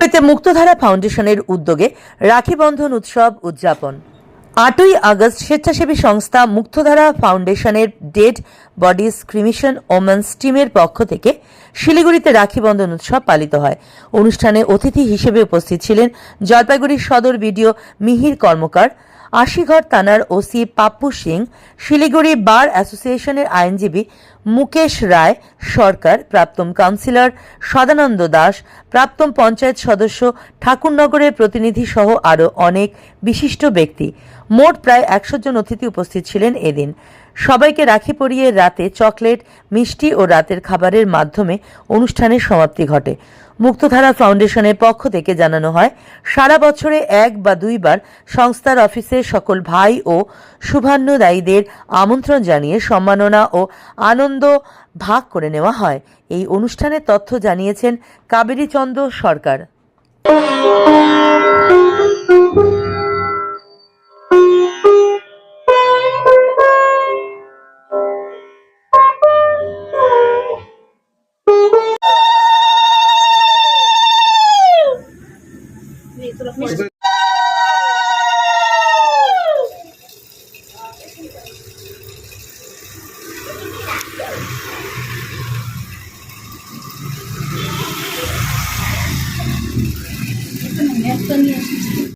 এতে মুক্তধারা ফাউন্ডেশনের উদ্যোগে রাখি বন্ধন উৎসব উদযাপন। আটই আগস্ট স্বেচ্ছাসেবী সংস্থা মুক্তধারা ফাউন্ডেশনের ডেড বডিজ ক্রিমিশন ওমেন্স টিমের পক্ষ থেকে শিলিগুড়িতে রাখি বন্ধন উৎসব পালিত হয়। অনুষ্ঠানে অতিথি হিসেবে উপস্থিত ছিলেন জলপাইগুড়ির সদর বিডিও মিহির কর্মকার আশিঘর থানার ওসি পাপ্পু সিং, শিলিগুড়ি বার অ্যাসোসিয়েশনের আইনজীবী মুকেশ রায় সরকার, প্রাক্তন কাউন্সিলর সদানন্দ দাস, প্রাক্তন পঞ্চায়েত সদস্য ঠাকুরনগরের প্রতিনিধি সহ আরও অনেক বিশিষ্ট ব্যক্তি। মোট প্রায় একশো জন অতিথি উপস্থিত ছিলেন এদিন। সবাইকে রাখি পরিয়ে রাতে চকলেট, মিষ্টি ও রাতের খাবারের মাধ্যমে অনুষ্ঠানের সমাপ্তি ঘটে। মুক্তধারা ফাউন্ডেশনের পক্ষ থেকে জানানো হয়, সারা বছরে এক বা দুইবার সংস্থার অফিসে সকল ভাই ও শুভান্নদায়ীদের আমন্ত্রণ জানিয়ে সম্মাননা ও আনন্দ ভাগ করে নেওয়া হয়। এই অনুষ্ঠানের তথ্য জানিয়েছেন É. microfone.